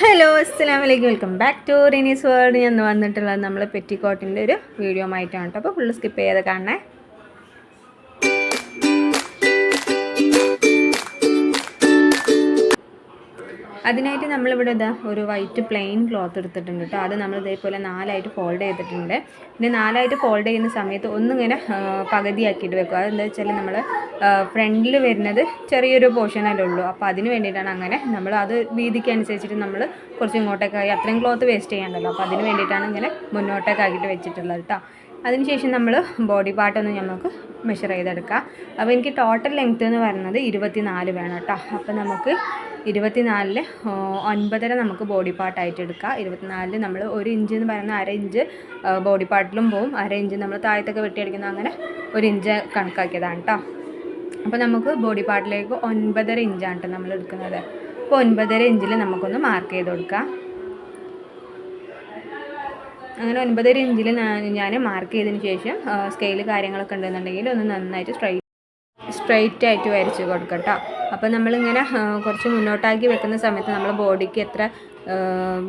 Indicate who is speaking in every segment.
Speaker 1: Hello അസ്സാം വലൈക്കും welcome back to Rinees world. ഞാൻ വന്നിട്ടുള്ളത് നമ്മൾ പെറ്റിക്കോട്ടിന്റെ ഒരു വീഡിയോ ആയിട്ടാണ് കേട്ടോ. അപ്പോൾ ഫുള്ള് സ്കിപ്പ് ചെയ്ത് കാണണേ. അതിനായിട്ട് നമ്മളിവിടെ ഇതാ ഒരു വൈറ്റ് പ്ലെയിൻ ക്ലോത്ത് എടുത്തിട്ടുണ്ട് കേട്ടോ അത് നമ്മൾ ഇതേപോലെ നാലായിട്ട് ഫോൾഡ് ചെയ്തിട്ടുണ്ട്. പിന്നെ നാലായിട്ട് ഫോൾഡ് ചെയ്യുന്ന സമയത്ത് ഒന്നിങ്ങനെ പകുതിയാക്കിയിട്ട് വെക്കുക അതെന്താ വെച്ചാൽ നമ്മൾ ഫ്രണ്ടിൽ വരുന്നത് ചെറിയൊരു പോർഷനല്ലേ ഉള്ളൂ. അപ്പോൾ അതിന് വേണ്ടിയിട്ടാണ് അങ്ങനെ നമ്മൾ അത് വീതിക്ക് അനുസരിച്ചിട്ട് നമ്മൾ കുറച്ച് ഇങ്ങോട്ടേക്കായി. അത്രയും ക്ലോത്ത് വേസ്റ്റ് ചെയ്യണ്ടല്ലോ. അപ്പോൾ അതിന് വേണ്ടിയിട്ടാണ് ഇങ്ങനെ മുന്നോട്ടേക്കാക്കിയിട്ട് വെച്ചിട്ടുള്ളത് കേട്ടോ അതിനുശേഷം നമ്മൾ ബോഡി പാർട്ടൊന്ന് നമുക്ക് മെഷർ ചെയ്തെടുക്കാം. അപ്പോൾ എനിക്ക് ടോട്ടൽ ലെങ്ത്ത് എന്ന് പറയുന്നത് ഇരുപത്തി നാല് വേണം കേട്ടോ അപ്പോൾ നമുക്ക് ഇരുപത്തിനാലിൽ ഒൻപതര നമുക്ക് ബോഡി പാർട്ടായിട്ട് എടുക്കാം. ഇരുപത്തിനാലിൽ നമ്മൾ ഒരു ഇഞ്ച് എന്ന് പറയുന്ന അര ഇഞ്ച് ബോഡി പാർട്ടിലും പോവും. അര ഇഞ്ച് നമ്മൾ താഴത്തൊക്കെ വെട്ടിയടിക്കുന്ന അങ്ങനെ ഒരു ഇഞ്ച് കണക്കാക്കിയതാണ് കേട്ടോ അപ്പോൾ നമുക്ക് ബോഡി പാർട്ടിലേക്ക് ഒൻപതര ഇഞ്ചാണ് കേട്ടോ നമ്മൾ എടുക്കുന്നത്. അപ്പോൾ ഒൻപതര ഇഞ്ചിൽ നമുക്കൊന്ന് മാർക്ക് ചെയ്ത് കൊടുക്കാം. അങ്ങനെ ഒൻപതര ഇഞ്ചിൽ ഞാൻ മാർക്ക് ചെയ്തതിന് ശേഷം സ്കെയിൽ കാര്യങ്ങളൊക്കെ ഉണ്ടെന്നുണ്ടെങ്കിൽ ഒന്ന് നന്നായിട്ട് സ്ട്രൈറ്റ് സ്ട്രൈറ്റ് ആയിട്ട് വരച്ച് കൊടുക്കട്ടോ അപ്പോൾ നമ്മളിങ്ങനെ കുറച്ച് മുന്നോട്ടാക്കി വെക്കുന്ന സമയത്ത് നമ്മൾ ബോഡിക്ക് എത്ര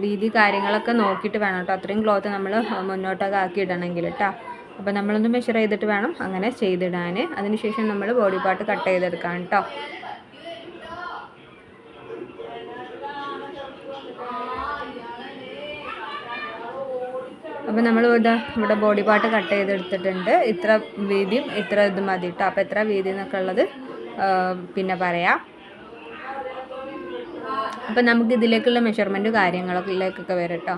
Speaker 1: വീതി കാര്യങ്ങളൊക്കെ നോക്കിയിട്ട് വേണം കേട്ടോ അത്രയും ക്ലോത്ത് നമ്മൾ മുന്നോട്ടൊക്കെ ആക്കി ഇടണമെങ്കിൽ കേട്ടോ അപ്പോൾ നമ്മളൊന്ന് മെഷർ ചെയ്തിട്ട് വേണം അങ്ങനെ ചെയ്തിടാൻ അതിനുശേഷം നമ്മൾ ബോഡി പാർട്ട് കട്ട് ചെയ്തെടുക്കാൻ കേട്ടോ അപ്പോൾ നമ്മൾ ഇവിടെ ഇവിടെ ബോഡി പാർട്ട് കട്ട് ചെയ്തെടുത്തിട്ടുണ്ട്. ഇത്ര വീതിയും ഇത്ര ഇത് മതി കേട്ടോ അപ്പോൾ എത്ര വീതി എന്നൊക്കെ ഉള്ളത് പിന്നെ പറയാം. അപ്പം നമുക്ക് ഇതിലേക്കുള്ള മെഷർമെന്റ് കാര്യങ്ങളിലേക്കൊക്കെ വരും കേട്ടോ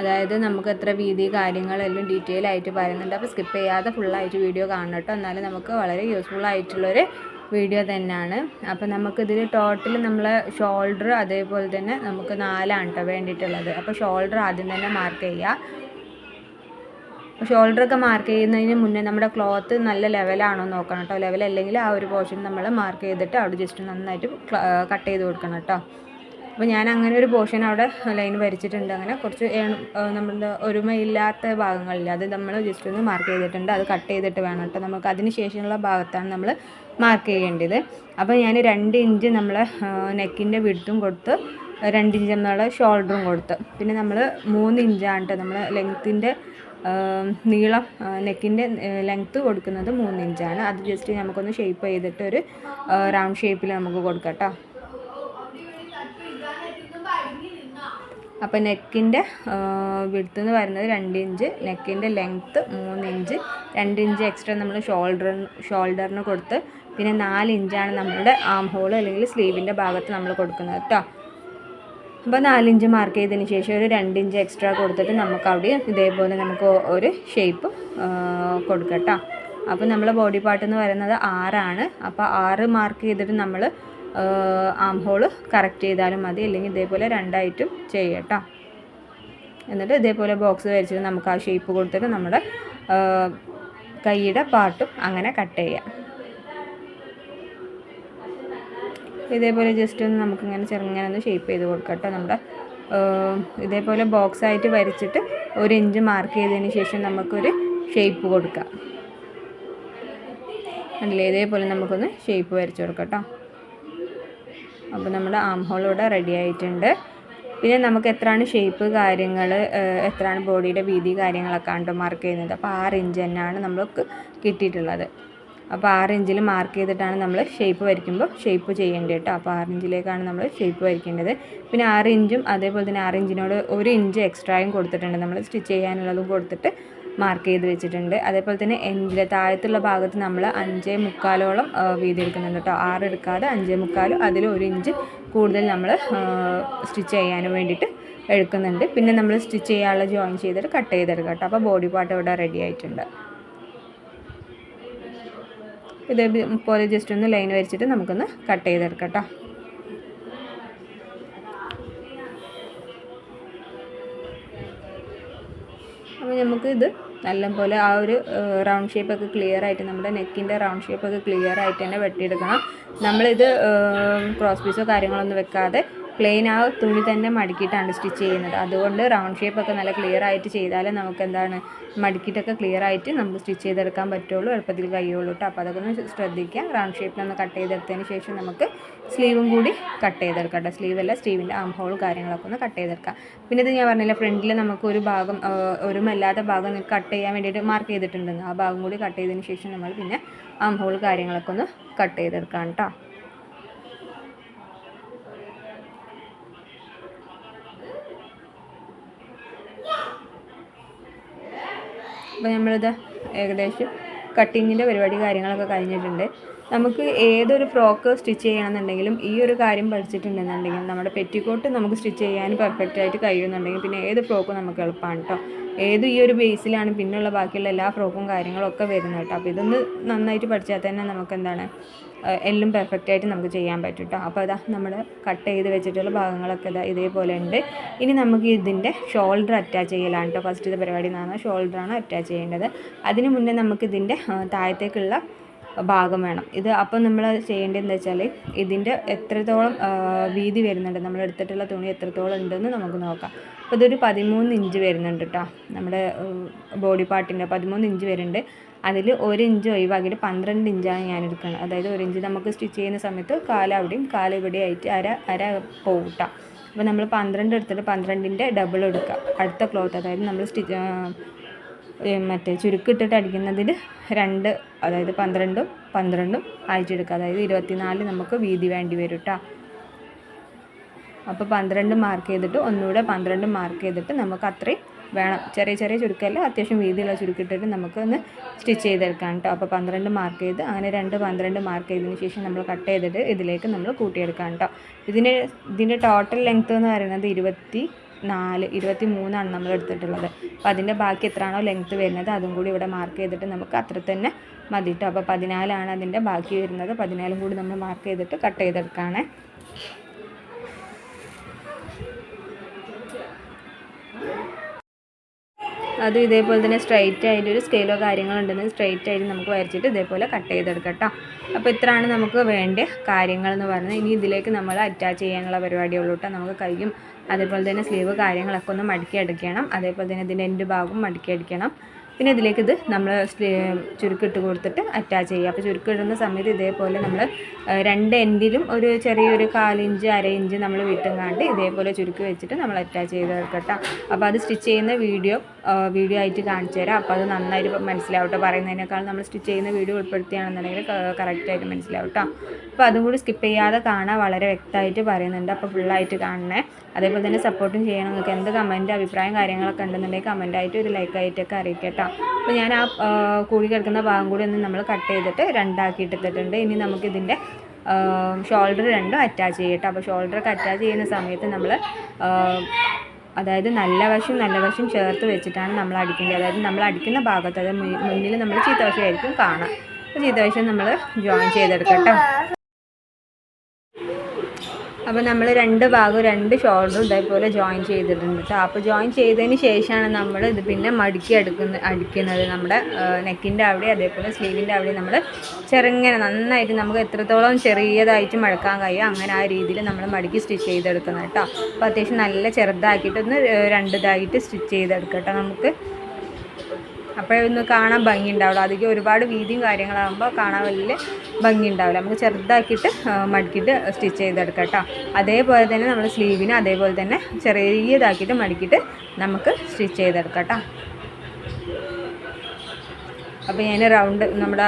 Speaker 1: അതായത് നമുക്ക് എത്ര വീതി കാര്യങ്ങളെല്ലാം ഡീറ്റെയിൽ ആയിട്ട് പറയുന്നുണ്ട്. അപ്പോൾ സ്കിപ്പ് ചെയ്യാതെ ഫുള്ളായിട്ട് വീഡിയോ കാണണം കേട്ടോ എന്നാലും നമുക്ക് വളരെ യൂസ്ഫുൾ ആയിട്ടുള്ളൊരു വീഡിയോ തന്നെയാണ്. അപ്പോൾ നമുക്കിതിൽ ടോട്ടൽ നമ്മളെ ഷോൾഡർ അതേപോലെ തന്നെ നമുക്ക് നാലാണ് കേട്ടോ വേണ്ടിയിട്ടുള്ളത്. അപ്പോൾ ഷോൾഡർ ആദ്യം തന്നെ മാർക്ക് ചെയ്യുക ഷോൾഡറൊക്കെ മാർക്ക് ചെയ്യുന്നതിന് മുന്നേ നമ്മുടെ ക്ലോത്ത് നല്ല ലെവലാണോ നോക്കണം കേട്ടോ ലെവൽ അല്ലെങ്കിൽ ആ ഒരു പോർഷൻ നമ്മൾ മാർക്ക് ചെയ്തിട്ട് അവിടെ ജസ്റ്റ് നന്നായിട്ട് കട്ട് ചെയ്ത് കൊടുക്കണം കേട്ടോ അപ്പോൾ ഞാൻ അങ്ങനെ ഒരു പോർഷൻ അവിടെ ലൈൻ വരച്ചിട്ടുണ്ട്. അങ്ങനെ കുറച്ച് നമ്മളുടെ ഒരുമയില്ലാത്ത ഭാഗങ്ങളിൽ അത് നമ്മൾ ജസ്റ്റ് ഒന്ന് മാർക്ക് ചെയ്തിട്ടുണ്ട്. അത് കട്ട് ചെയ്തിട്ട് വേണം കേട്ടോ നമുക്ക് അതിന് ശേഷമുള്ള ഭാഗത്താണ് നമ്മൾ മാർക്ക് ചെയ്യേണ്ടത്. അപ്പോൾ ഞാൻ രണ്ട് ഇഞ്ച് നമ്മളെ നെക്കിന്റെ വിടുത്തും കൊടുത്ത് രണ്ട് ഇഞ്ച് നമ്മളെ ഷോൾഡറും കൊടുത്ത്. പിന്നെ നമ്മൾ മൂന്ന് ഇഞ്ചാണ് കേട്ടോ നമ്മൾ ലെങ്ത്തിന്റെ നീളം നെക്കിന്റെ ലെങ്ത്ത് കൊടുക്കുന്നത് മൂന്ന് ഇഞ്ചാണ്. അത് ജസ്റ്റ് നമുക്കൊന്ന് ഷേപ്പ് ചെയ്തിട്ട് ഒരു റൗണ്ട് ഷേപ്പിൽ നമുക്ക് കൊടുക്കാം കേട്ടോ അപ്പോൾ നെക്കിന്റെ വിടുത്ത് എന്ന് പറയുന്നത് രണ്ട് ഇഞ്ച് നെക്കിന്റെ ലെങ്ത്ത് മൂന്ന് ഇഞ്ച് രണ്ട് ഇഞ്ച് എക്സ്ട്രാ നമ്മൾ ഷോൾഡർ ഷോൾഡറിന് കൊടുത്ത് പിന്നെ നാല് ഇഞ്ചാണ് നമ്മളുടെ ആം ഹോൾ അല്ലെങ്കിൽ സ്ലീവിന്റെ ഭാഗത്ത് നമ്മൾ കൊടുക്കുന്നത് കേട്ടോ അപ്പോൾ നാലിഞ്ച് മാർക്ക് ചെയ്തതിന് ശേഷം ഒരു രണ്ടിഞ്ച് എക്സ്ട്രാ കൊടുത്തിട്ട് നമുക്ക് അവിടെ ഇതേപോലെ നമുക്ക് ഒരു ഷേപ്പ് കൊടുക്കട്ടോ. അപ്പോൾ നമ്മളെ ബോഡി പാർട്ട് എന്ന് പറയുന്നത് ആറാണ്. അപ്പോൾ ആറ് മാർക്ക് ചെയ്തിട്ട് നമ്മൾ ആം ഹോൾ കറക്റ്റ് ചെയ്താലും മതി. അല്ലെങ്കിൽ ഇതേപോലെ രണ്ടായിട്ടും ചെയ്യട്ടോ. എന്നിട്ട് ഇതേപോലെ ബോക്സ് വരച്ചിട്ട് നമുക്ക് ആ ഷേപ്പ് കൊടുത്തിട്ട് നമ്മുടെ കൈയുടെ പാർട്ടും അങ്ങനെ കട്ട് ചെയ്യാം. ഇതേപോലെ ജസ്റ്റ് ഒന്ന് നമുക്കിങ്ങനെ ചെറുങ്ങനെ ഒന്ന് ഷേപ്പ് ചെയ്ത് കൊടുക്കാം കേട്ടോ നമ്മുടെ ഇതേപോലെ ബോക്സ് ആയിട്ട് വരച്ചിട്ട് ഒരു ഇഞ്ച് മാർക്ക് ചെയ്തതിന് ശേഷം നമുക്കൊരു ഷേപ്പ് കൊടുക്കാം. അല്ലേ ഇതേപോലെ നമുക്കൊന്ന് ഷേപ്പ് വരച്ച് കൊടുക്കാം കേട്ടോ അപ്പോൾ നമ്മുടെ ആം ഹോൾ ഇവിടെ റെഡി ആയിട്ടുണ്ട്. പിന്നെ നമുക്ക് എത്രയാണ് ഷേപ്പ് കാര്യങ്ങൾ എത്രയാണ് ബോഡിയുടെ വീതി കാര്യങ്ങളൊക്കെ ആണ് മാർക്ക് ചെയ്യുന്നത്? അപ്പോൾ ആറ് ഇഞ്ച് തന്നെയാണ് നമ്മൾക്ക് കിട്ടിയിട്ടുള്ളത്. അപ്പോൾ ആറ് ഇഞ്ചിൽ മാർക്ക് ചെയ്തിട്ടാണ് നമ്മൾ ഷേപ്പ് വരയ്ക്കുമ്പോൾ ഷേപ്പ് ചെയ്യേണ്ടത് കേട്ടോ. അപ്പോൾ ആറ് ഇഞ്ചിലേക്കാണ് നമ്മൾ ഷേപ്പ് വരയ്ക്കേണ്ടത്. പിന്നെ ആറ് ഇഞ്ചും അതേപോലെ തന്നെ ആറ് ഇഞ്ചിനോട് ഒരു ഇഞ്ച് എക്സ്ട്രായും കൊടുത്തിട്ടുണ്ട്. നമ്മൾ സ്റ്റിച്ച് ചെയ്യാനുള്ളതും കൊടുത്തിട്ട് മാർക്ക് ചെയ്ത് വെച്ചിട്ടുണ്ട്. അതേപോലെ തന്നെ എൻഡിലെ താഴത്തുള്ള ഭാഗത്ത് നമ്മൾ അഞ്ചേ മുക്കാലോളം വീതി എടുക്കുന്നുണ്ട് കേട്ടോ. ആറ് എടുക്കാതെ അഞ്ചേ മുക്കാലും അതിൽ ഒരു ഇഞ്ച് കൂടുതൽ നമ്മൾ സ്റ്റിച്ച് ചെയ്യാൻ വേണ്ടിയിട്ട് എടുക്കുന്നുണ്ട്. പിന്നെ നമ്മൾ സ്റ്റിച്ച് ചെയ്യാനുള്ള ജോയിൻ ചെയ്തിട്ട് കട്ട് ചെയ്തെടുക്കാം കേട്ടോ. അപ്പോൾ ബോഡി പാർട്ട് ഇവിടെ റെഡി ആയിട്ടുണ്ട്. ഇതേപോലെ ജസ്റ്റ് ഒന്ന് ലൈൻ വരച്ചിട്ട് നമുക്കൊന്ന് കട്ട് ചെയ്തെടുക്കാം കേട്ടോ അപ്പോൾ നമുക്ക് ഇത് നല്ലപോലെ ആ ഒരു റൗണ്ട് ഷേപ്പൊക്കെ ക്ലിയർ ആയിട്ട് നമ്മുടെ നെക്കിന്റെ റൗണ്ട് ഷേപ്പൊക്കെ ക്ലിയർ ആയിട്ട് തന്നെ വെട്ടിയെടുക്കണം. നമ്മളിത് ക്രോസ് പീസോ കാര്യങ്ങളൊന്നും വെക്കാതെ പ്ലെയിൻ ആ തുണി തന്നെ മടക്കിയിട്ടാണ് സ്റ്റിച്ച് ചെയ്യുന്നത്. അതുകൊണ്ട് റൗണ്ട് ഷേപ്പൊക്കെ നല്ല ക്ലിയർ ആയിട്ട് ചെയ്താലേ നമുക്ക് എന്താണ് മടക്കിയിട്ടൊക്കെ ക്ലിയർ ആയിട്ട് നമുക്ക് സ്റ്റിച്ച് ചെയ്തെടുക്കാൻ പറ്റുള്ളൂ എളുപ്പത്തിൽ കഴിയുള്ളൂ കേട്ടോ അപ്പോൾ അതൊക്കെ ഒന്ന് ശ്രദ്ധിക്കുക. റൗണ്ട് ഷേപ്പിലൊന്ന് കട്ട് ചെയ്തെടുത്തതിന് ശേഷം നമുക്ക് സ്ലീവും കൂടി കട്ട് ചെയ്തെടുക്കാം കേട്ടോ സ്ലീവല്ല സ്ലീവിന്റെ ആം ഹോൾ കാര്യങ്ങളൊക്കെ ഒന്ന് കട്ട് ചെയ്തെടുക്കാം. പിന്നെ ഇത് ഞാൻ പറഞ്ഞില്ല ഫ്രണ്ടിൽ നമുക്ക് ഒരു ഭാഗം ഒരു മല്ലാത്ത ഭാഗം കട്ട് ചെയ്യാൻ വേണ്ടിയിട്ട് മാർക്ക് ചെയ്തിട്ടുണ്ടെന്ന്. ആ ഭാഗം കൂടി കട്ട് ചെയ്തതിന് ശേഷം നമ്മൾ പിന്നെ ആം ഹോൾ കാര്യങ്ങളൊക്കെ ഒന്ന് കട്ട് ചെയ്തെടുക്കാം കേട്ടോ അപ്പോൾ നമ്മളിത് ഏകദേശം കട്ടിങ്ങിന്റെ പരിപാടി കാര്യങ്ങളൊക്കെ കഴിഞ്ഞിട്ടുണ്ട്. നമുക്ക് ഏതൊരു ഫ്രോക്ക് സ്റ്റിച്ച് ചെയ്യണമെന്നുണ്ടെങ്കിലും ഈ ഒരു കാര്യം പഠിച്ചിട്ടുണ്ടെന്നുണ്ടെങ്കിൽ നമ്മുടെ പെറ്റിക്കോട്ട് നമുക്ക് സ്റ്റിച്ച് ചെയ്യാൻ പെർഫെക്റ്റ് ആയിട്ട് കഴിയുന്നുണ്ടെങ്കിൽ പിന്നെ ഏത് ഫ്രോക്കും നമുക്ക് എളുപ്പമാണ് കേട്ടോ ഏത് ഈ ഒരു ബേസിലാണ് പിന്നുള്ള ബാക്കിയുള്ള എല്ലാ ഫ്രോക്കും കാര്യങ്ങളൊക്കെ വരുന്നത് കേട്ടോ അപ്പോൾ ഇതൊന്ന് നന്നായിട്ട് പഠിച്ചാൽ തന്നെ നമുക്ക് എന്താണ് എല്ലാം പെർഫെക്റ്റ് ആയിട്ട് നമുക്ക് ചെയ്യാൻ പറ്റും കേട്ടോ അപ്പോൾ അതാ നമ്മൾ കട്ട് ചെയ്ത് വെച്ചിട്ടുള്ള ഭാഗങ്ങളൊക്കെ ഇതാ ഇതേപോലെ ഉണ്ട്. ഇനി നമുക്ക് ഇതിന്റെ ഷോൾഡർ അറ്റാച്ച് ചെയ്യലാണ് കേട്ടോ ഫസ്റ്റ് ഇത് പരിപാടി എന്ന് പറഞ്ഞാൽ ഷോൾഡറാണ് അറ്റാച്ച് ചെയ്യേണ്ടത്. അതിന് മുന്നേ നമുക്ക് ഇതിന്റെ താഴത്തേക്കുള്ള ഭാഗം വേണം. ഇത് അപ്പം നമ്മൾ ചെയ്യേണ്ടത് എന്താ വെച്ചാൽ ഇതിന്റെ എത്രത്തോളം വീതി വരുന്നുണ്ട് നമ്മൾ എടുത്തിട്ടുള്ള തുണി എത്രത്തോളം ഉണ്ടെന്ന് നമുക്ക് നോക്കാം. അപ്പോൾ ഇതൊരു പതിമൂന്ന് ഇഞ്ച് വരുന്നുണ്ട് കേട്ടോ നമ്മുടെ ബോഡി പാർട്ടിന്റെ പതിമൂന്ന് ഇഞ്ച് വരുന്നുണ്ട്. അതിൽ ഒരു ഇഞ്ച് ഒഴിവാക്കിയിട്ട് പന്ത്രണ്ട് ഇഞ്ചാണ് ഞാൻ എടുക്കുന്നത് അതായത് ഒരു ഇഞ്ച് നമുക്ക് സ്റ്റിച്ച് ചെയ്യുന്ന സമയത്ത് കാല അവിടെയും കാല ഇവിടെ ആയിട്ട് അര അര പോകട്ടാം അപ്പോൾ നമ്മൾ പന്ത്രണ്ട് എടുത്തിട്ട് പന്ത്രണ്ടിന്റെ ഡബിൾ എടുക്കുക. അടുത്ത ക്ലോത്ത് അതായത് നമ്മൾ സ്റ്റിച്ച് മറ്റേ ചുരുക്കിട്ടിട്ട് അടിക്കുന്നതിൽ രണ്ട് അതായത് പന്ത്രണ്ടും പന്ത്രണ്ടും അയച്ചെടുക്കുക അതായത് ഇരുപത്തിനാല് നമുക്ക് വീതി വേണ്ടി വരും കേട്ടോ അപ്പോൾ പന്ത്രണ്ട് മാർക്ക് ചെയ്തിട്ട് ഒന്നുകൂടെ പന്ത്രണ്ട് മാർക്ക് ചെയ്തിട്ട് നമുക്ക് അത്രയും വേണം. ചെറിയ ചെറിയ ചുരുക്കല്ല അത്യാവശ്യം വീതിയുള്ള ചുരുക്കിട്ടിട്ട് നമുക്കൊന്ന് സ്റ്റിച്ച് ചെയ്തെടുക്കാം കേട്ടോ. അപ്പോൾ പന്ത്രണ്ട് മാർക്ക് ചെയ്ത് അങ്ങനെ രണ്ട് പന്ത്രണ്ട് മാർക്ക് ചെയ്തതിന് ശേഷം നമ്മൾ കട്ട് ചെയ്തിട്ട് ഇതിലേക്ക് നമ്മൾ കൂട്ടിയെടുക്കാം കേട്ടോ. ഇതിന് ഇതിന്റെ ടോട്ടൽ ലെങ്ത്ത് എന്ന് പറയുന്നത് ഇരുപത്തി നാല് ഇരുപത്തി മൂന്നാണ് നമ്മൾ എടുത്തിട്ടുള്ളത്. അപ്പോൾ അതിന്റെ ബാക്കി എത്രയാണോ ലെങ്ത്ത് വരുന്നത് അതും കൂടി ഇവിടെ മാർക്ക് ചെയ്തിട്ട് നമുക്ക് അത്ര തന്നെ മതി കേട്ടോ. അപ്പോൾ പതിനാലാണ് അതിന്റെ ബാക്കി വരുന്നത്. പതിനാലും കൂടി നമ്മൾ മാർക്ക് ചെയ്തിട്ട് കട്ട് ചെയ്തെടുക്കുകയാണേ അതും ഇതേപോലെ തന്നെ സ്ട്രൈറ്റ് ആയിട്ട് ഒരു സ്കെയിലോ കാര്യങ്ങളോ ഉണ്ടെന്ന് സ്ട്രൈറ്റ് ആയിട്ട് നമുക്ക് വരച്ചിട്ട് ഇതേപോലെ കട്ട് ചെയ്തെടുക്കാം കേട്ടോ അപ്പോൾ ഇത്രയാണ് നമുക്ക് വേണ്ട കാര്യങ്ങൾ എന്ന് പറഞ്ഞാൽ ഇനി ഇതിലേക്ക് നമ്മൾ അറ്റാച്ച് ചെയ്യാനുള്ള പരിപാടിയുള്ളൂ കേട്ടോ നമുക്ക് കൈയും അതേപോലെ തന്നെ സ്ലീവ് കാര്യങ്ങളൊക്കെ ഒന്ന് മടക്കി അടിക്കണം അതേപോലെ തന്നെ ഇതിന്റെ എന്റെ ഭാഗവും മടക്കി അടിക്കണം. പിന്നെ ഇതിലേക്ക് ഇത് നമ്മൾ ചുരുക്കിട്ട് കൊടുത്തിട്ട് അറ്റാച്ച് ചെയ്യുക അപ്പോൾ ചുരുക്കിടുന്ന സമയത്ത് ഇതേപോലെ നമ്മൾ രണ്ട് എൻഡിലും ഒരു ചെറിയൊരു കാലിഞ്ച് അര ഇഞ്ച് നമ്മൾ വിട്ടും കാണ്ട് ഇതേപോലെ ചുരുക്കി വെച്ചിട്ട് നമ്മൾ അറ്റാച്ച് ചെയ്ത് വെക്കട്ടോ അപ്പോൾ അത് സ്റ്റിച്ച് ചെയ്യുന്ന വീഡിയോ വീഡിയോ ആയിട്ട് കാണിച്ചു തരാം. അപ്പോൾ അത് നന്നായിട്ട് മനസ്സിലാവട്ടെ പറയുന്നതിനേക്കാൾ നമ്മൾ സ്റ്റിച്ച് ചെയ്യുന്ന വീഡിയോ ഉൾപ്പെടുത്തുകയാണെന്നുണ്ടെങ്കിൽ കറക്റ്റായിട്ട് മനസ്സിലാവും അപ്പോൾ അതും കൂടി സ്കിപ്പ് ചെയ്യാതെ കാണാൻ വളരെ വ്യക്തമായിട്ട് പറയുന്നുണ്ട്. അപ്പോൾ ഫുള്ളായിട്ട് കാണണേ. അതേപോലെ തന്നെ സപ്പോർട്ടും ചെയ്യണം. നിങ്ങൾക്ക് എന്ത് കമന്റ് അഭിപ്രായം കാര്യങ്ങളൊക്കെ ഉണ്ടെന്നുണ്ടെങ്കിൽ കമന്റായിട്ട് ഒരു ലൈക്ക് ആയിട്ടൊക്കെ കേട്ടോ അപ്പോൾ ഞാൻ ആ ആ, കൂടി കിടക്കുന്ന ഭാഗം കൂടി ഒന്ന് നമ്മൾ കട്ട് ചെയ്തിട്ട് രണ്ടാക്കി ഇട്ടിട്ടുണ്ട് ഇനി നമുക്കിതിന്റെ ഷോൾഡർ രണ്ടും അറ്റാച്ച് ചെയ്യട്ടോ അപ്പോൾ ഷോൾഡറൊക്കെ അറ്റാച്ച് ചെയ്യുന്ന സമയത്ത് നമ്മൾ അതായത് നല്ല വശം നല്ല വശം ചേർത്ത് വെച്ചിട്ടാണ് നമ്മൾ അടിക്കേണ്ടത്. അതായത് നമ്മൾ അടിക്കുന്ന ഭാഗത്ത് അതായത് മുന്നിൽ നമ്മൾ ചീത്ത വശമായിരിക്കും കാണാം. അപ്പോൾ ചീത്ത വശം നമ്മൾ ജോയിൻ ചെയ്തെടുക്കാം കേട്ടോ. അപ്പോൾ നമ്മൾ രണ്ട് ഭാഗവും രണ്ട് ഷോൾഡറും ഇതേപോലെ ജോയിൻ ചെയ്തിട്ടുണ്ട്. കേട്ടോ അപ്പോൾ ജോയിൻ ചെയ്തതിന് ശേഷമാണ് നമ്മൾ ഇത് പിന്നെ മടുക്കി എടുക്കുന്ന അടിക്കുന്നത്. നമ്മുടെ നെക്കിന്റെ അവിടെ അതേപോലെ സ്ലീവിന്റെ അവിടെ നമ്മൾ ചെറുങ്ങനെ നന്നായിട്ട് നമുക്ക് എത്രത്തോളം ചെറിയതായിട്ട് മടക്കാൻ കഴിയും അങ്ങനെ ആ രീതിയിൽ നമ്മൾ മടുക്കി സ്റ്റിച്ച് ചെയ്തെടുക്കുന്നത് കേട്ടോ അപ്പോൾ അത്യാവശ്യം നല്ല ചെറുതാക്കിയിട്ടൊന്ന് രണ്ടിതായിട്ട് രണ്ട് സ്റ്റിച്ച് ചെയ്തെടുക്കാം കേട്ടോ നമുക്ക്. അപ്പോഴൊന്ന് കാണാൻ ഭംഗി ഉണ്ടാവില്ല അധികം ഒരുപാട് വീതിയും കാര്യങ്ങളാകുമ്പോൾ കാണാൻ വലിയ ഭംഗി ഉണ്ടാവില്ല നമുക്ക് ചെറുതാക്കിയിട്ട് മടക്കിയിട്ട് സ്റ്റിച്ച് ചെയ്തെടുക്കാം കേട്ടോ. അതേപോലെ തന്നെ നമ്മൾ സ്ലീവിന് അതേപോലെ തന്നെ ചെറിയതാക്കിയിട്ട് മടക്കിയിട്ട് നമുക്ക് സ്റ്റിച്ച് ചെയ്തെടുക്കാം കേട്ടോ. അപ്പോൾ ഞാൻ റൗണ്ട് നമ്മുടെ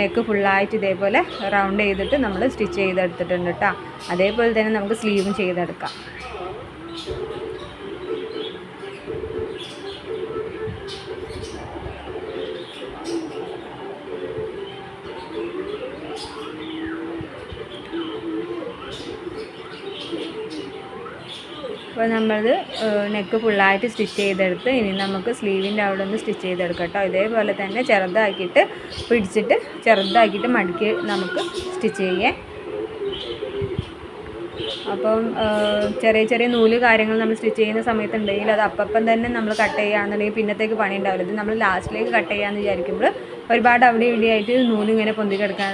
Speaker 1: നെക്ക് ഫുള്ളായിട്ട് ഇതേപോലെ റൗണ്ട് ചെയ്തിട്ട് നമ്മൾ സ്റ്റിച്ച് ചെയ്തെടുത്തിട്ടുണ്ട് കേട്ടോ. അതേപോലെ തന്നെ നമുക്ക് സ്ലീവും ചെയ്തെടുക്കാം. അപ്പോൾ നമ്മളത് നെക്ക് ഫുള്ളായിട്ട് സ്റ്റിച്ച് ചെയ്തെടുത്ത് ഇനി നമുക്ക് സ്ലീവിന്റെ അവിടെ ഒന്ന് സ്റ്റിച്ച് ചെയ്തെടുക്കാം ഇതേപോലെ തന്നെ ചെറുതാക്കിയിട്ട് പിടിച്ചിട്ട് ചെറുതാക്കിയിട്ട് മടക്കി നമുക്ക് സ്റ്റിച്ച് ചെയ്യാം. അപ്പം ചെറിയ ചെറിയ നൂൽ കാര്യങ്ങൾ നമ്മൾ സ്റ്റിച്ച് ചെയ്യുന്ന സമയത്തുണ്ടെങ്കിൽ അത് അപ്പം തന്നെ നമ്മൾ കട്ട് ചെയ്യുകയാണെന്നുണ്ടെങ്കിൽ പിന്നത്തേക്ക് പണി ഉണ്ടാവില്ല. ഇത് നമ്മൾ ലാസ്റ്റിലേക്ക് കട്ട് ചെയ്യാമെന്ന് വിചാരിക്കുമ്പോൾ ഒരുപാട് അവിടെ ഇവിടെ ആയിട്ട് നൂൽ ഇങ്ങനെ പൊന്തി കിടക്കാൻ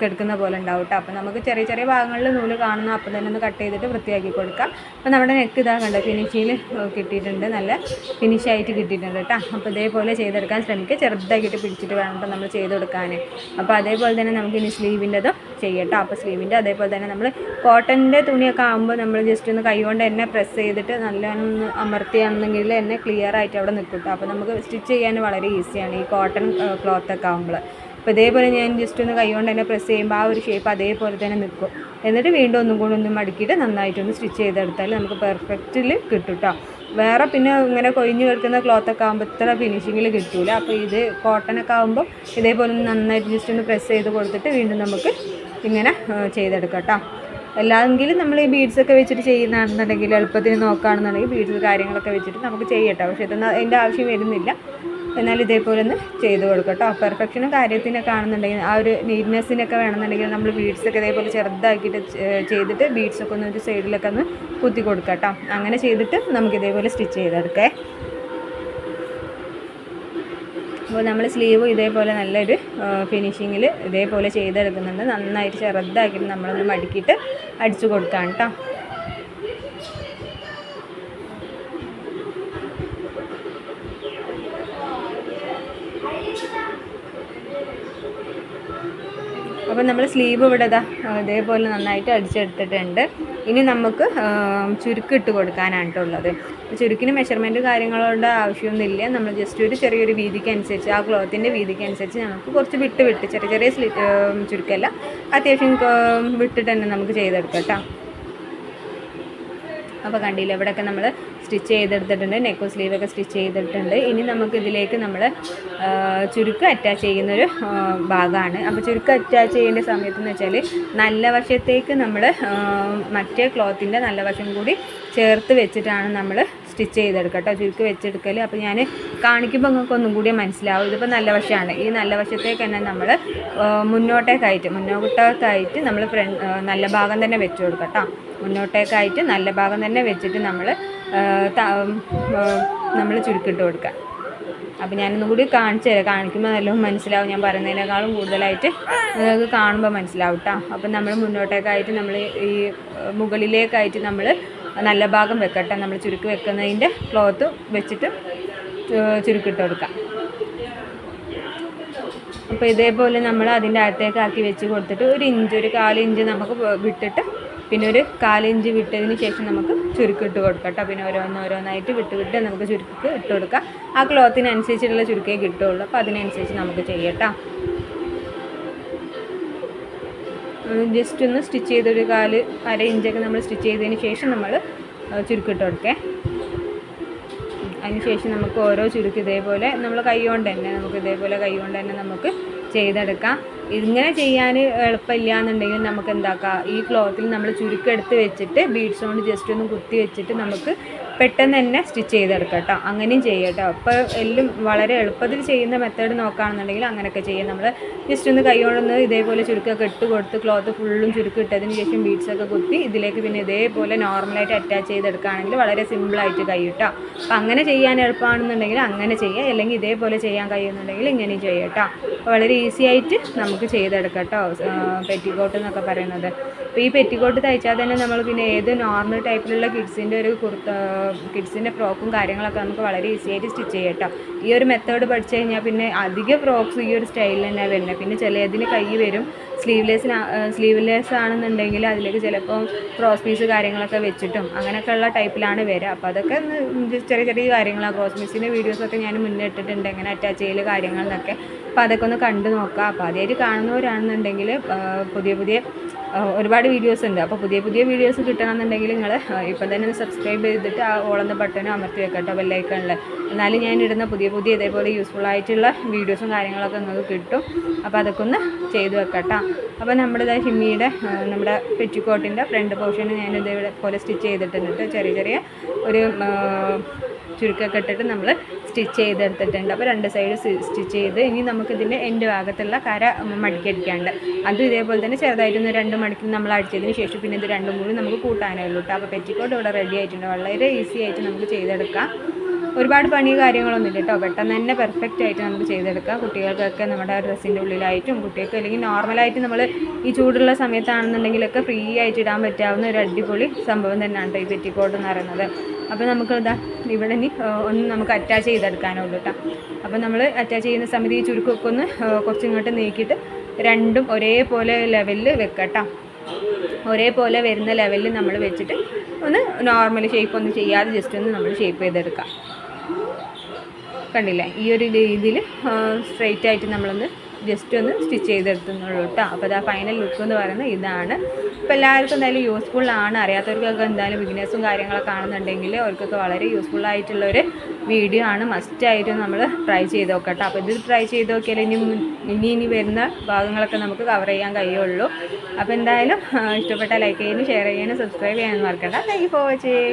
Speaker 1: കിടക്കുന്ന പോലെ ഉണ്ടാവും കേട്ടോ അപ്പോൾ നമുക്ക് ചെറിയ ചെറിയ ഭാഗങ്ങളിൽ നൂൽ കാണുന്ന അപ്പം തന്നെ ഒന്ന് കട്ട് ചെയ്തിട്ട് വൃത്തിയാക്കി കൊടുക്കാം. അപ്പോൾ നമ്മുടെ നെക്ക് ഇതാ കണ്ടോ ഫിനിഷിൽ കിട്ടിയിട്ടുണ്ട്. നല്ല ഫിനിഷായിട്ട് കിട്ടിയിട്ടുണ്ട് കേട്ടോ അപ്പോൾ ഇതേപോലെ ചെയ്തെടുക്കാൻ ശ്രമിക്കുക ചെറുതായിട്ട് പിടിച്ചിട്ട് വേണം നമ്മൾ ചെയ്ത് കൊടുക്കാൻ അപ്പോൾ അതേപോലെ തന്നെ നമുക്ക് ഇനി സ്ലീവിന്റെതും ചെയ്യട്ടോ അപ്പോൾ സ്ലീവിന്റെ അതേപോലെ തന്നെ നമ്മൾ കോട്ടന്റെ തുണിയൊക്കെ ആകുമ്പോൾ നമ്മൾ ജസ്റ്റ് ഒന്ന് കൈ കൊണ്ട് തന്നെ പ്രസ് ചെയ്തിട്ട് നല്ലോണം ഒന്ന് അമർത്തിയാണെന്നെങ്കിൽ തന്നെ ക്ലിയർ ആയിട്ട് അവിടെ നിൽക്കും അപ്പോൾ നമുക്ക് സ്റ്റിച്ച് ചെയ്യാൻ വളരെ ഈസിയാണ് ഈ കോട്ടൺ ക്ലോത്ത് ഒക്കെ ആകുമ്പോൾ അപ്പോൾ ഇതേപോലെ ഞാൻ ജസ്റ്റ് ഒന്ന് കൈകൊണ്ട് തന്നെ പ്രസ് ചെയ്യുമ്പോൾ ആ ഒരു ഷേപ്പ് അതേപോലെ തന്നെ നിൽക്കും എന്നിട്ട് വീണ്ടും ഒന്നും കൂടി ഒന്ന് മടക്കിയിട്ട് നന്നായിട്ടൊന്ന് സ്റ്റിച്ച് ചെയ്തെടുത്താൽ നമുക്ക് പെർഫെക്റ്റിൽ കിട്ടും വേറെ പിന്നെ ഇങ്ങനെ കൊഴിഞ്ഞ് കിടക്കുന്ന ക്ലോത്തൊക്കെ ആകുമ്പോൾ ഇത്ര ഫിനിഷിങ്ങിൽ കിട്ടൂല. അപ്പോൾ ഇത് കോട്ടനൊക്കെ ആകുമ്പോൾ ഇതേപോലെ ഒന്ന് നന്നായിട്ട് ജസ്റ്റ് ഒന്ന് പ്രസ് ചെയ്ത് കൊടുത്തിട്ട് വീണ്ടും നമുക്ക് ഇങ്ങനെ ചെയ്തെടുക്കാം കേട്ടോ എല്ലാമെങ്കിലും നമ്മൾ ഈ ബീഡ്സ് ഒക്കെ വെച്ചിട്ട് ചെയ്യുന്നതാണെന്നുണ്ടെങ്കിൽ എളുപ്പത്തിന് നോക്കുകയാണെന്നുണ്ടെങ്കിൽ ബീഡ്സ് കാര്യങ്ങളൊക്കെ വെച്ചിട്ട് നമുക്ക് ചെയ്യട്ടോ. പക്ഷേ ഇതൊന്നും അതിന്റെ ആവശ്യം വരുന്നില്ല. എന്നാൽ ഇതേപോലെ ഒന്ന് ചെയ്ത് കൊടുക്കുക കേട്ടോ. പെർഫെക്ഷനും കാര്യത്തിനൊക്കെ ആണെന്നുണ്ടെങ്കിൽ ആ ഒരു നീറ്റ്നെസ്സിനൊക്കെ വേണമെന്നുണ്ടെങ്കിൽ നമ്മൾ ബീഡ്സൊക്കെ ഇതേപോലെ ചെറുതാക്കിയിട്ട് ചെയ്തിട്ട് ബീഡ്സൊക്കെ ഒന്ന് ഒരു സൈഡിലൊക്കെ ഒന്ന് കുത്തി കൊടുക്കുക കേട്ടോ. അങ്ങനെ ചെയ്തിട്ട് നമുക്ക് ഇതേപോലെ സ്റ്റിച്ച് ചെയ്തെടുക്കേ. അപ്പോൾ നമ്മൾ സ്ലീവ് ഇതേപോലെ നല്ലൊരു ഫിനിഷിങ്ങിൽ ഇതേപോലെ ചെയ്തെടുക്കുന്നുണ്ട്. നന്നായിട്ട് ചെറുതാക്കിയിട്ട് നമ്മളൊന്ന് മടുക്കിയിട്ട് അടിച്ചു കൊടുക്കാം കേട്ടോ. അപ്പോൾ നമ്മൾ സ്ലീവ് ഇവിടെ ഇതാ ഇതേപോലെ നന്നായിട്ട് അടിച്ചെടുത്തിട്ടുണ്ട്. ഇനി നമുക്ക് ചുരുക്കിട്ട് കൊടുക്കാനാണ് ട്ടോ ഉള്ളത്. ചുരുക്കിന് മെഷർമെന്റ് കാര്യങ്ങളുടെ ആവശ്യമൊന്നുമില്ല. നമ്മൾ ജസ്റ്റ് ഒരു ചെറിയൊരു വീതിക്ക് അനുസരിച്ച് ആ ക്ലോത്തിന്റെ വീതിക്ക് അനുസരിച്ച് നമുക്ക് കുറച്ച് വിട്ട് വിട്ട് ചെറിയ ചെറിയ സ്ലി ചുരുക്കല്ല അത്യാവശ്യം വിട്ടിട്ട് തന്നെ നമുക്ക് ചെയ്തെടുക്കാം കേട്ടോ അപ്പോൾ കണ്ടില്ല ഇവിടെയൊക്കെ നമ്മൾ സ്റ്റിച്ച് ചെയ്തെടുത്തിട്ടുണ്ട്. നെക്കോ സ്ലീവൊക്കെ സ്റ്റിച്ച് ചെയ്തിട്ടുണ്ട്. ഇനി നമുക്ക് ഇതിലേക്ക് നമ്മൾ ചുരുക്ക് അറ്റാച്ച് ചെയ്യുന്നൊരു ഭാഗമാണ്. അപ്പോൾ ചുരുക്ക് അറ്റാച്ച് ചെയ്യേണ്ട സമയത്ത് എന്ന് വെച്ചാൽ നല്ല വശത്തേക്ക് നമ്മൾ മറ്റേ ക്ലോത്തിന്റെ നല്ല വശം കൂടി ചേർത്ത് വെച്ചിട്ടാണ് നമ്മൾ സ്റ്റിച്ച് ചെയ്തെടുക്കുക കേട്ടോ. ചുരുക്ക് വെച്ചെടുക്കൽ അപ്പോൾ ഞാൻ കാണിക്കുമ്പോൾ നിങ്ങൾക്ക് ഒന്നും കൂടി മനസ്സിലാവും. ഇതിപ്പോൾ നല്ല വശമാണ്. ഈ നല്ല വശത്തേക്ക് തന്നെ നമ്മൾ മുന്നോട്ടേക്കായിട്ട് മുന്നോട്ടേക്കായിട്ട് നമ്മൾ ഫ്രണ്ട് നല്ല ഭാഗം തന്നെ വെച്ച് കൊടുക്കാം കേട്ടോ. മുന്നോട്ടേക്കായിട്ട് നല്ല ഭാഗം തന്നെ വെച്ചിട്ട് നമ്മൾ നമ്മൾ ചുരുക്കിട്ട് കൊടുക്കുക അപ്പോൾ ഞാനൊന്നും കൂടി കാണിച്ചു തരാം. കാണിക്കുമ്പോൾ നല്ലോണം മനസ്സിലാവും. ഞാൻ പറയുന്നതിനേക്കാളും കൂടുതലായിട്ട് നിങ്ങൾക്ക് കാണുമ്പോൾ മനസ്സിലാവും കേട്ടോ അപ്പം നമ്മൾ മുന്നോട്ടേക്കായിട്ട് നമ്മൾ ഈ മുകളിലേക്കായിട്ട് നമ്മൾ നല്ല ഭാഗം വെക്കട്ടെ. നമ്മൾ ചുരുക്ക് വെക്കുന്നതിന്റെ ക്ലോത്ത് വെച്ചിട്ട് ചുരുക്കിട്ട് കൊടുക്കാം. അപ്പോൾ ഇതേപോലെ നമ്മൾ അതിന്റെ അകത്തേക്ക് ആക്കി വെച്ച് കൊടുത്തിട്ട് ഒരു ഇഞ്ച് ഒരു കാലിഞ്ച് നമുക്ക് വിട്ടിട്ട് പിന്നെ ഒരു കാലിഞ്ച് വിട്ടതിന് ശേഷം നമുക്ക് ചുരുക്കിട്ട് കൊടുക്കാം കേട്ടോ. പിന്നെ ഓരോന്ന് ഓരോന്നായിട്ട് വിട്ട് വിട്ട് നമുക്ക് ചുരുക്ക് ഇട്ട് കൊടുക്കാം. ആ ക്ലോത്തിനനുസരിച്ചിട്ടുള്ള ചുരുക്കേ കിട്ടുള്ളൂ അപ്പോൾ അതിനനുസരിച്ച് നമുക്ക് ചെയ്യട്ടോ ജസ്റ്റ് ഒന്ന് സ്റ്റിച്ച് ചെയ്തൊരു കാൽ അര ഇഞ്ചൊക്കെ നമ്മൾ സ്റ്റിച്ച് ചെയ്തതിന് ശേഷം നമ്മൾ ചുരുക്കിട്ട് കൊടുക്കേ. അതിന് ശേഷം നമുക്ക് ഓരോ ചുരുക്ക് ഇതേപോലെ നമ്മൾ കൈ കൊണ്ട് തന്നെ നമുക്ക് ഇതേപോലെ കൈ കൊണ്ട് തന്നെ നമുക്ക് ചെയ്തെടുക്കാം. ഇങ്ങനെ ചെയ്യാൻ എളുപ്പമില്ല എന്നുണ്ടെങ്കിൽ നമുക്ക് എന്താക്കാം? ഈ ക്ലോത്തിൽ നമ്മൾ ചുരുക്കെടുത്ത് വെച്ചിട്ട് ബീഡ്സ് കൊണ്ട് ജസ്റ്റ് ഒന്ന് കുത്തി വെച്ചിട്ട് നമുക്ക് പെട്ടെന്ന് തന്നെ സ്റ്റിച്ച് ചെയ്തെടുക്കാം കേട്ടോ. അങ്ങനെയും ചെയ്യാം കേട്ടോ. അപ്പോൾ എല്ലാം വളരെ എളുപ്പത്തിൽ ചെയ്യുന്ന മെത്തേഡ് നോക്കുകയാണെന്നുണ്ടെങ്കിൽ അങ്ങനെയൊക്കെ ചെയ്യാം. നമ്മൾ ജസ്റ്റ് ഒന്ന് കൈ കൊണ്ടൊന്ന് ഇതേപോലെ ചുരുക്കൊക്കെ ഇട്ട് കൊടുത്ത് ക്ലോത്ത് ഫുള്ളും ചുരുക്കം ഇട്ടതിന് ശേഷം ബീഡ്സൊക്കെ കുത്തി ഇതിലേക്ക് പിന്നെ ഇതേപോലെ നോർമലായിട്ട് അറ്റാച്ച് ചെയ്തെടുക്കുകയാണെങ്കിൽ വളരെ സിമ്പിളായിട്ട് കഴിയും കേട്ടോ. അപ്പോൾ അങ്ങനെ ചെയ്യാൻ എളുപ്പമാണെന്നുണ്ടെങ്കിൽ അങ്ങനെ ചെയ്യാം. അല്ലെങ്കിൽ ഇതേപോലെ ചെയ്യാൻ കഴിയുന്നുണ്ടെങ്കിൽ ഇങ്ങനെയും ചെയ്യട്ടോ അപ്പോൾ വളരെ ഈസി ആയിട്ട് നമുക്ക് ചെയ്തെടുക്കാം കേട്ടോ. പെറ്റിക്കോട്ട് എന്നൊക്കെ പറയുന്നത്. അപ്പോൾ ഈ പെറ്റിക്കോട്ട് തയ്ച്ചാൽ തന്നെ നമ്മൾ പിന്നെ ഏത് നോർമൽ ടൈപ്പിലുള്ള കിഡ്സിന്റെ ഒരു കുർത്ത കിഡ്സിന്റെ ഫ്രോക്കും കാര്യങ്ങളൊക്കെ നമുക്ക് വളരെ ഈസി ആയിട്ട് സ്റ്റിച്ച് ചെയ്യാം കേട്ടോ. ഈ ഒരു മെത്തേഡ് പഠിച്ചു കഴിഞ്ഞാൽ പിന്നെ അധിക ഫ്രോക്സ് ഈ ഒരു സ്റ്റൈലിൽ തന്നെ വരുന്നത്. പിന്നെ ചിലതിന് കൈ വരും സ്ലീവ്ലെസ്സിന് സ്ലീവ്ലെസ് ആണെന്നുണ്ടെങ്കിൽ അതിലേക്ക് ചിലപ്പോൾ ക്രോസ് പീസ് കാര്യങ്ങളൊക്കെ വെച്ചിട്ടും അങ്ങനെയൊക്കെയുള്ള ടൈപ്പിലാണ് വരിക. അപ്പോൾ അതൊക്കെ ചെറിയ ചെറിയ കാര്യങ്ങളാണ് ക്രോസ് പീസിന്റെ വീഡിയോസൊക്കെ ഞാൻ മുന്നേ ഇട്ടിട്ടുണ്ട്. എങ്ങനെ അറ്റാച്ച് ചെയ്യൽ കാര്യങ്ങളെന്നൊക്കെ അപ്പോൾ അതൊക്കെ ഒന്ന് കണ്ടു നോക്കാം. അപ്പോൾ ആദ്യമായിട്ട് കാണുന്നവരാണെന്നുണ്ടെങ്കിൽ പുതിയ പുതിയ ഒരുപാട് വീഡിയോസ് ഉണ്ട്. അപ്പോൾ പുതിയ പുതിയ വീഡിയോസ് കിട്ടണമെന്നുണ്ടെങ്കിൽ നിങ്ങൾ ഇപ്പം തന്നെ ഒന്ന് സബ്സ്ക്രൈബ് ചെയ്തിട്ട് ആ ഓളെന്ന ബട്ടനും അമർത്തി വെക്കട്ടോ ബെല്ലൈക്കണിൽ എന്നാലും ഞാൻ ഇടുന്ന പുതിയ പുതിയ ഇതേപോലെ യൂസ്ഫുൾ ആയിട്ടുള്ള വീഡിയോസും കാര്യങ്ങളൊക്കെ നിങ്ങൾക്ക് കിട്ടും. അപ്പോൾ അതൊക്കെ ഒന്ന് ചെയ്ത് വെക്കട്ടോ. അപ്പോൾ നമ്മുടെ ഹിമ്മിയുടെ നമ്മുടെ പെറ്റിക്കോട്ടിന്റെ ഫ്രണ്ട് പോർഷൻ ഞാൻ ഇതേപോലെ പോലെ സ്റ്റിച്ച് ചെയ്തിട്ടുണ്ട്. ചെറിയ ചെറിയ ഒരു ചുരുക്കൊക്കെ ഇട്ടിട്ട് നമ്മൾ സ്റ്റിച്ച് ചെയ്തെടുത്തിട്ടുണ്ട്. അപ്പോൾ രണ്ട് സൈഡ് സ്റ്റിച്ച് ചെയ്ത് ഇനി നമുക്കിതിന്റെ എന്റെ ഭാഗത്തുള്ള കര മടക്കി അടിക്കാണ്ട് അതും ഇതേപോലെ തന്നെ ചെറുതായിട്ടൊന്ന് രണ്ട് മടക്കി നമ്മൾ അടിച്ചതിന് ശേഷം പിന്നെ ഇത് രണ്ടും കൂടി നമുക്ക് കൂട്ടാനേ ഉള്ളൂ കേട്ടോ. അപ്പോൾ പെറ്റിക്കോട്ട് ഇവിടെ റെഡി ആയിട്ടുണ്ട്. വളരെ ഈസി ആയിട്ട് നമുക്ക് ചെയ്തെടുക്കാം. ഒരുപാട് പണി കാര്യങ്ങളൊന്നും ഇല്ല കേട്ടോ. പെട്ടെന്ന് തന്നെ പെർഫെക്റ്റ് ആയിട്ട് നമുക്ക് ചെയ്തെടുക്കാം. കുട്ടികൾക്കൊക്കെ നമ്മുടെ ഡ്രസ്സിന്റെ ഉള്ളിലായിട്ടും കുട്ടികൾക്ക് അല്ലെങ്കിൽ നോർമലായിട്ട് നമ്മൾ ഈ ചൂടുള്ള സമയത്താണെന്നുണ്ടെങ്കിലൊക്കെ ഫ്രീ ആയിട്ട് ഇടാൻ പറ്റാവുന്ന ഒരു അടിപൊളി സംഭവം തന്നെയാണ് ഈ പെറ്റിക്കോട്ട് എന്ന് പറയുന്നത്. അപ്പോൾ നമുക്ക് ഇതാ ഇവിടെ ഇനി ഒന്ന് നമുക്ക് അറ്റാച്ച് ചെയ്തെടുക്കാനുള്ളൂ കേട്ടോ അപ്പോൾ നമ്മൾ അറ്റാച്ച് ചെയ്യുന്ന സമയത്ത് ഈ ചുരുക്കമൊക്കെ ഒന്ന് കുറച്ച് കുറച്ചിങ്ങോട്ട് നീക്കിയിട്ട് രണ്ടും ഒരേപോലെ ലെവലിൽ വെക്കട്ടോ ഒരേപോലെ വരുന്ന ലെവലിൽ നമ്മൾ വെച്ചിട്ട് ഒന്ന് നോർമൽ ഷേപ്പ് ഒന്നും ചെയ്യാതെ ജസ്റ്റ് ഒന്ന് നമ്മൾ ഷേപ്പ് ചെയ്തെടുക്കാം. കണ്ടില്ലേ? ഈ ഒരു രീതിയിൽ സ്ട്രെയിറ്റ് ആയിട്ട് നമ്മളൊന്ന് ജസ്റ്റ് ഒന്ന് സ്റ്റിച്ച് ചെയ്തെടുത്തുന്നുള്ളൂ കേട്ടോ അപ്പോൾ അതാ ഫൈനൽ ലുക്ക് എന്ന് പറയുന്നത് ഇതാണ്. അപ്പോൾ എല്ലാവർക്കും എന്തായാലും യൂസ്ഫുൾ ആണ്. അറിയാത്തവർക്കൊക്കെ എന്തായാലും ബിഗിനേഴ്സും കാര്യങ്ങളൊക്കെ കാണുന്നുണ്ടെങ്കിൽ അവർക്കൊക്കെ വളരെ യൂസ്ഫുൾ ആയിട്ടുള്ള ഒരു വീഡിയോ ആണ്. മസ്റ്റ് ആയിട്ട് നമ്മൾ ട്രൈ ചെയ്ത് നോക്കട്ടോ അപ്പോൾ ഇത് ട്രൈ ചെയ്ത് നോക്കിയാൽ ഇനി ഇനി ഇനി വരുന്ന ഭാഗങ്ങളൊക്കെ നമുക്ക് കവർ ചെയ്യാൻ കഴിയുള്ളൂ. അപ്പോൾ എന്തായാലും ഇഷ്ടപ്പെട്ട ലൈക്ക് ചെയ്യാനും ഷെയർ ചെയ്യാനും സബ്സ്ക്രൈബ് ചെയ്യാനും മറക്കണ്ട. Thank you for watching